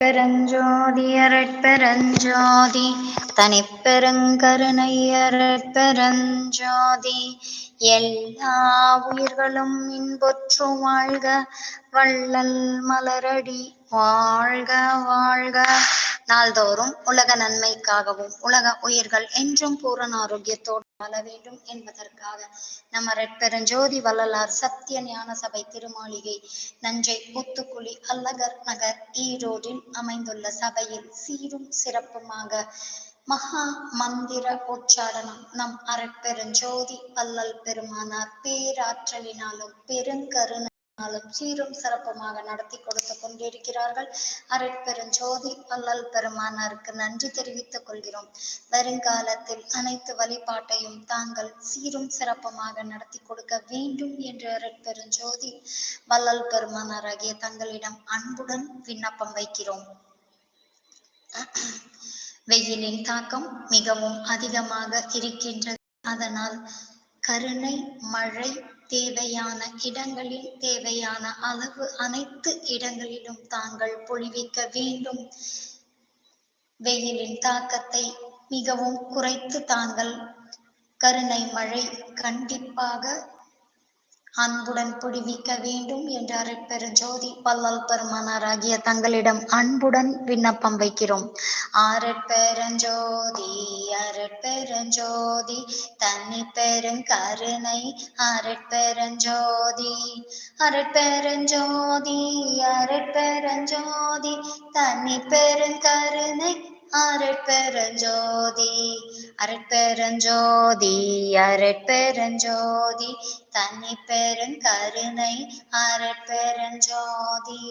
பெரஞ்சோதி அரட்பெருஞ்சோதி தனிப்பெருங்கருணை அரட்பெருஞ்சோதி எல்லா உயிர்களும் இன்பொற்று வாழ்க வள்ளல் மலரடி வாழ்க வாழ்க. நாள்தோறும் உலக நன்மைக்காகவும் உலக உயிர்கள் என்றும் பூரண ஆரோக்கியத்தோடு வாழ வேண்டும் என்பதற்காக நம்ம ரெட்பெருஞ்சோதி வள்ளலார் சத்திய ஞான சபை திருமாளிகை நஞ்சை முத்துக்குழி அல்லகர் நகர் ஈரோடில் அமைந்துள்ள சபையில் சீரும் சிறப்புமாக மகா மந்திர உச்சாரணம். நம் அரட்பெருஞ்சோதி வள்ளல் பெருமானார் பேராற்றலினாலும் பெருங்கருணை நாளும் சீரும் சிறப்புமாக நடத்தி கொடுத்து கொண்டிருக்கிறார்கள். அரட்பெருஞ்சோதி வள்ளல் பெருமானாருக்கு நன்றி தெரிவித்துக் கொள்கிறோம். வருங்காலத்தில் அனைத்து வழிபாட்டையும் தாங்கள் சீரும் சிறப்புமாக நடத்தி கொடுக்க வேண்டும் என்று அரட்பெருஞ்சோதி வள்ளல் பெருமானாராகிய தங்களிடம் அன்புடன் விண்ணப்பம் வைக்கிறோம். வெயிலின் தாக்கம் மிகவும் அதிகமாக இருக்கின்றது. அதனால் கருணை மழை தேவையான இடங்களில் தேவையான அளவு அனைத்து இடங்களிலும் தாங்கள் பொழிவிக்க வேண்டும். வெயிலின் தாக்கத்தை மிகவும் குறைத்து தாங்கள் கருணை மழை கண்டிப்பாக அன்புடன் புடிவிக்க வேண்டும் என்று அருட்பெருஞ்சோதி பல்லல் பெருமானாராகிய தங்களிடம் அன்புடன் விண்ணப்பம் வைக்கிறோம். அரட்பெருஞ்சோதி அரட்பெருஞ்சோதி தனி பெருங்கருணை அரட்பெருஞ்சோதி அரட்பெருஞ்சோதி அரட்பெருஞ்சோதி தனி பெருங்கருணை அரட்பெருஞ்சோதி அரட்பெருஞ்சோதி அரட்பெருஞ்சோதி தனி பெருங்கருணை அரட்பெருஞ்சோதி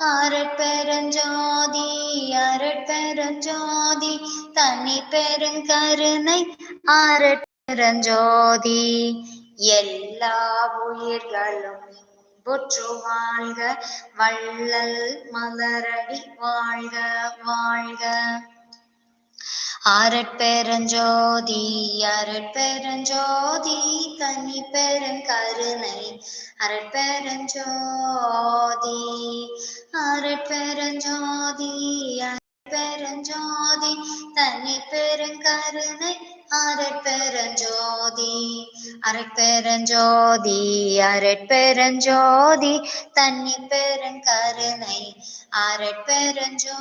அரட்பெருஞ்சோதி அரட்பெருஞ்சோதி தனி பெருங்கருணை அரட்பெருஞ்சோதி. எல்லா உயிர்களும் புற்று வாழ்க வள்ளல் மலரடி வாழ்க வாழ்க. அரட்பெருஞ்சோதி அரட்பெருஞ்சோதி தனி பெருங்கருணை. அரட்பெருஞ்சோதி அரட்பெருஞ்சோதி அரட்பெருஞ்சோதி தனி பெருங்கருணை. அரட்பெருஞ்சோதி அரட்பெருஞ்சோதி அரட்பெருஞ்சோதி தன்னி பெருங்கருணை அரட்பெருஞ்சோதி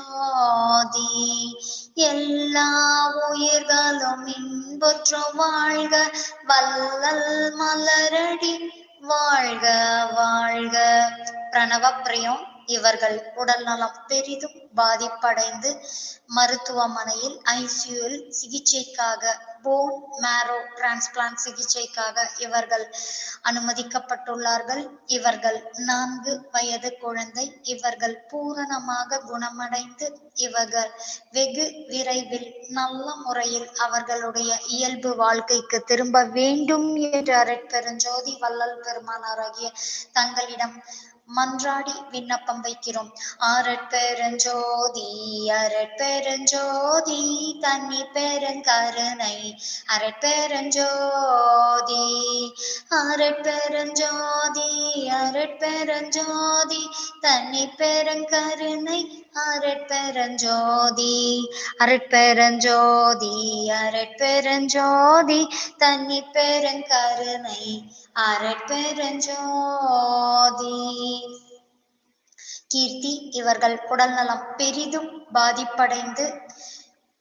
எல்லா உயிர்களும் இன்பொற்று வாழ்க வல்லல் மலரடி வாழ்க வாழ்க. பிரணவப்பிரியம் இவர்கள் உடல் நலம் பெரிதும் பாதிப்படைந்து மருத்துவமனையில் ஐசியூவில் சிகிச்சைக்காக போன் மேரோ டிரான்ஸ்பிளான்ட் சிகிச்சைக்காக இவர்கள் அனுமதிக்கப்பட்டுள்ளார்கள். இவர்கள் நான்கு வயது குழந்தை. இவர்கள் பூரணமாக குணமடைந்து இவர்கள் வெகு விரைவில் நல்ல முறையில் அவர்களுடைய இயல்பு வாழ்க்கைக்கு திரும்ப வேண்டும் என்று அரட்பெருஞ்சோதி வள்ளல் பெருமானாராகிய தங்களிடம் மன்றாடி விண்ணப்பம் வைக்கிறோம். அரட்பெருஞ்சோதி அரட்பெருஞ்சோதி தண்ணி பெருங்கருணை. அரட்பெருஞ்சோதி அரட்பெருஞ்சோதி அரட்பெருஞ்சோதி தன்னை பெருங்கருணை அரட்பெருஞ்சோதி அரட்பெருஞ்சோதி அரட்பெருஞ்சோதி தன்னை பெருங்கருணை அரட்பெருஞ்சோதி கீர்த்தி இவர்கள் உடல்நலம் பெரிதும் பாதிப்படைந்து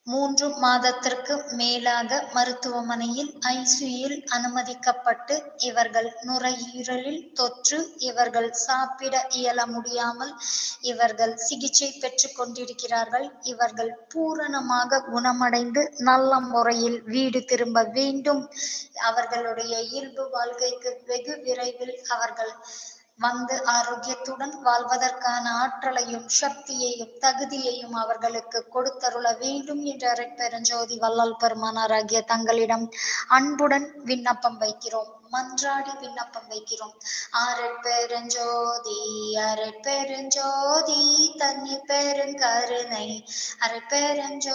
மூன்று மாதத்திற்கு மேலாக மருத்துவமனையில் ஐசியூயில் அனுமதிக்கப்பட்டு இவர்கள் நுரையீரலில் தொற்று இவர்கள் சாப்பிட இயல முடியாமல் இவர்கள் சிகிச்சை பெற்று கொண்டிருக்கிறார்கள். இவர்கள் பூரணமாக குணமடைந்து நல்ல முறையில் வீடு திரும்ப வேண்டும். அவர்களுடைய இயல்பு வாழ்க்கைக்கு வெகு விரைவில் அவர்கள் வந்து ஆரோக்கியத்துடன் வாழ்வதற்கான ஆற்றலையும் சக்தியையும் தகுதியையும் அவர்களுக்கு கொடுத்தருள வேண்டும் என்று அரட்பெருஞ்சோதி வள்ளல் பெருமானாராகிய தங்களிடம் அன்புடன் விண்ணப்பம் வைக்கிறோம். மன்றாடி விண்ணப்பம் வைக்கிறோம். அரட்பெருஞ்சோதி அரட்பெருஞ்சோதி தண்ணி பெருங்கருணை. அரட்பெருஞ்சோதி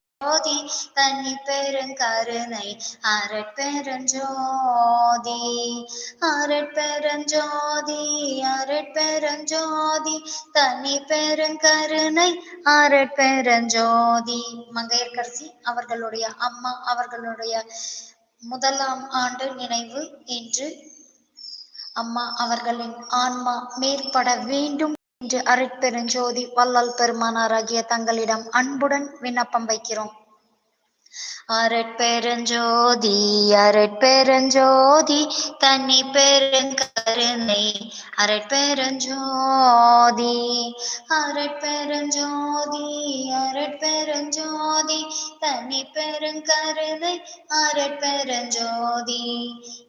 தனி பெருங்கருணை அரட்பெருஞ்சோதி அரட்பெருஞ்சோதி அரட்பெருஞ்சோதி தனி பெருங்கருணை அரட்பெருஞ்சோதி மங்கையர்கரசி அவர்களுடைய அம்மா அவர்களுடைய முதலாம் ஆண்டு நினைவு இன்று அம்மா அவர்களின் ஆன்மா மேற்பட வேண்டும் என்று அருட்பெருஞ்சோதி வல்லல் பெருமானாராகிய தங்களிடம் அன்புடன் விண்ணப்பம் வைக்கிறோம். அரட்பெருஞ்சோதி அரட்பெருஞ்சோதி தனி பெருங்கருணை. அரட்பெருஞ்சோதி அரட்பெருஞ்சோதி அரட்பெருஞ்சோதி தனி பெருங்கருணை. அரட்பெருஞ்சோதி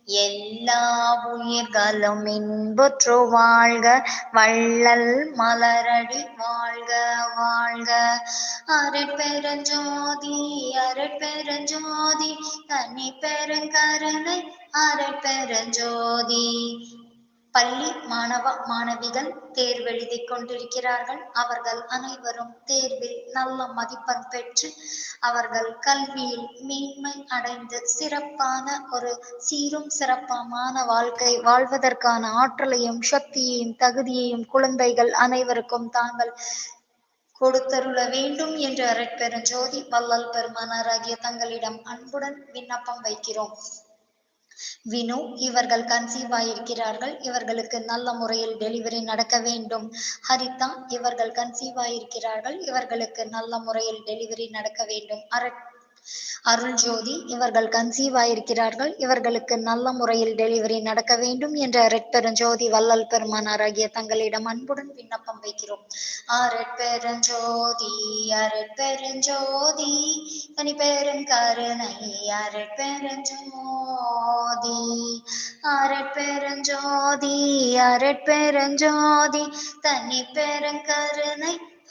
எல்லா உயிர்களும் இன்புற்று வாழ்க வள்ளல் மலரடி வாழ்க வாழ்க. அருட்பெருஞ்சோதி அருட்பெருஞ்சோதி தனி பெருங்கருணை அருட்பெருஞ்சோதி. பள்ளி மாணவ மாணவிகள் தேர்வெழுதி கொண்டிருக்கிறார்கள். அவர்கள் அனைவரும் தேர்வில் நல்ல மதிப்பெண் பெற்று அவர்கள் கல்வியில் மேன்மை அடைந்து சிறப்பான ஒரு சீரும் சிறப்பான வாழ்க்கை வாழ்வதற்கான ஆற்றலையும் சக்தியையும் தகுதியையும் குழந்தைகள் அனைவருக்கும் தாங்கள் கொடுத்தருள வேண்டும் என்று அரைப்பெருஞ்சோதி வல்லல் பெருமானாராகிய தங்களிடம் அன்புடன் விண்ணப்பம் வைக்கிறோம். வினு இவர்கள் கன்சீவ் ஆயிருக்கிறார்கள் இவர்களுக்கு நல்ல முறையில் டெலிவரி நடக்க வேண்டும். ஹரிதா இவர்கள் கன்சீவ் ஆயிருக்கிறார்கள் இவர்களுக்கு நல்ல முறையில் டெலிவரி நடக்க வேண்டும். அரட் அருள் ஜோதி இவர்கள் கன்சீவ் ஆயிருக்கிறார்கள் இவர்களுக்கு நல்ல முறையில் டெலிவரி நடக்க வேண்டும் என்ற ரெட்பெருஞ்சோதி வல்லல் பெருமானாராகிய தங்களிடம் அன்புடன் விண்ணப்பம் வைக்கிறோம். அரட்பெருஞ்சோதி அரட்பெருஞ்சோதி தனி அரட் பெருஞ்சோதி அரட் பெருஞ்சோதி தனி பெருங்கருணை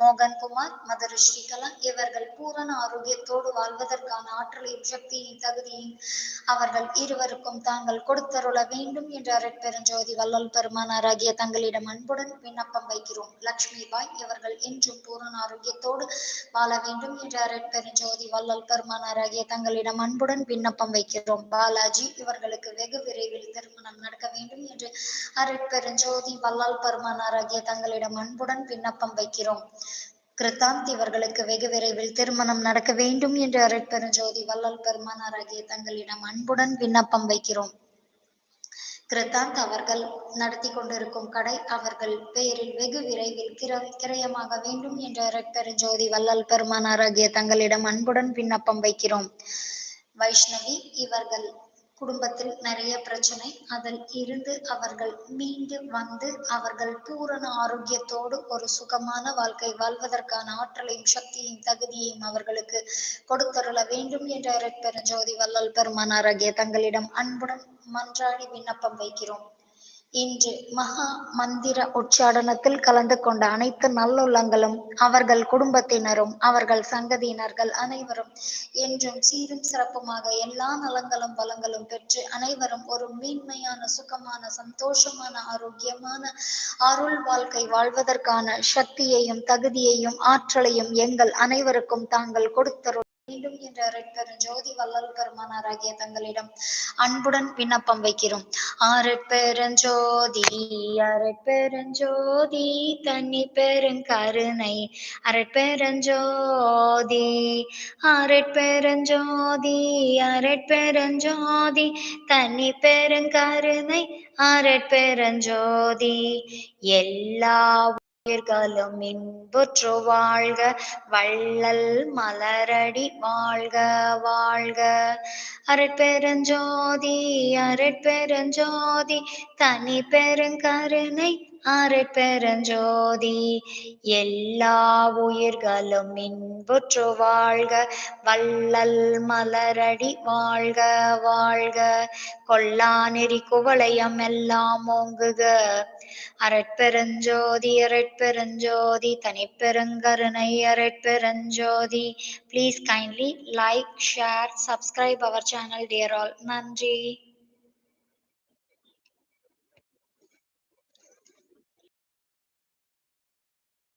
மோகன்குமார் மதுரை ஸ்ரீகலா இவர்கள் பூரண ஆரோக்கியத்தோடு வாழ்வதற்கான ஆற்றலையும் சக்தியையும் தகுதியையும் அவர்கள் இருவருக்கும் தாங்கள் கொடுத்தருள வேண்டும் என்று அரட்பெருஞ்சோதி வல்லல் பெருமானார் ஆகிய தங்களிடம் அன்புடன் விண்ணப்பம் வைக்கிறோம். லட்சுமி பாய் இவர்கள் என்றும் பூரண ஆரோக்கியத்தோடு வாழ வேண்டும் என்று அரட்பெருஞ்சோதி வல்லல் பெருமானார் ஆகிய தங்களிடம் அன்புடன் விண்ணப்பம் வைக்கிறோம். பாலாஜி இவர்களுக்கு வெகு விரைவில் திருமணம் நடக்க வேண்டும் என்று அரட்பெருஞ்சோதி வல்லால் பெருமானார் ஆகிய தங்களிடம் அன்புடன் விண்ணப்பம் வைக்கிறோம். கிருத்தாந்த் இவர்களுக்கு வெகு விரைவில் திருமணம் நடக்க வேண்டும் என்று அரட்பெருஞ்சோதி வள்ளல் பெருமானாராகிய தங்களிடம் அன்புடன் விண்ணப்பம் வைக்கிறோம். கிருத்தாந்த் அவர்கள் நடத்தி கொண்டிருக்கும் கடை அவர்கள் பெயரில் வெகு விரைவில் கிர கிரயமாக வேண்டும் என்ற அரட்பெருஞ்சோதி வள்ளல் பெருமானாராகிய தங்களிடம் அன்புடன் விண்ணப்பம் வைக்கிறோம். வைஷ்ணவி இவர்கள் குடும்பத்தில் நிறைய பிரச்சனை. அதில் இருந்து அவர்கள் மீண்டு வந்து அவர்கள் பூரண ஆரோக்கியத்தோடு ஒரு சுகமான வாழ்க்கை வாழ்வதற்கான ஆற்றலையும் சக்தியையும் தகுதியையும் அவர்களுக்கு கொடுத்தருள வேண்டும் என்ற இரட்பெருஞ்சோதி வள்ளல் பெருமானாராகிய தங்களிடம் அன்புடன் மன்றாடி விண்ணப்பம் வைக்கிறோம். இன்று மகா மந்திர உச்சாடனத்தில் கலந்து கொண்ட அனைத்து நல்லுள்ளங்களும் அவர்கள் குடும்பத்தினரும் அவர்கள் சங்கதியினர்கள் அனைவரும் என்றும் சீரும் சிறப்புமாக எல்லா நலங்களும் வளங்களும் பெற்று அனைவரும் ஒரு மேன்மையான சுகமான சந்தோஷமான ஆரோக்கியமான அருள் வாழ்க்கை வாழ்வதற்கான சக்தியையும் தகுதியையும் ஆற்றலையும் எங்கள் அனைவருக்கும் தாங்கள் கொடுத்தரும் வேண்டும் என்ற அரட்பெருஞ்சோதி வள்ளல் பெருமானாராகிய தங்களிடம் அன்புடன் விண்ணப்பம் வைக்கிறோம். அரட்பெருஞ்சோதி அரட்பெருஞ்சோதி தனி பெருங்கருணை அரட்பெருஞ்சோதி அரட்பெருஞ்சோதி அரட்பெருஞ்சோதி தனி பெருங்கருணை அரட்பெருஞ்சோதி எல்லா உயிர்களும் இன்புற்று வாழ்க வள்ளல் மலரடி வாழ்க வாழ்க. அரட்பெருஞ்சோதி அரட்பெருஞ்சோதி தனி பெருங்கருணை அருட்பெருஞ்சோதி. எல்லா உயிர்களும் இன்புற்று வாழ்க வள்ளல் மலரடி வாழ்க வாழ்க. கொல்லா நெறி குவளையம் எல்லாம் ஓங்குக. அரட்பெருஞ்சோதி அரட்பெருஞ்சோதி தனிப்பெருங்கருணை அரட்பெருஞ்சோதி. Please kindly like share subscribe our channel dear all நன்றி.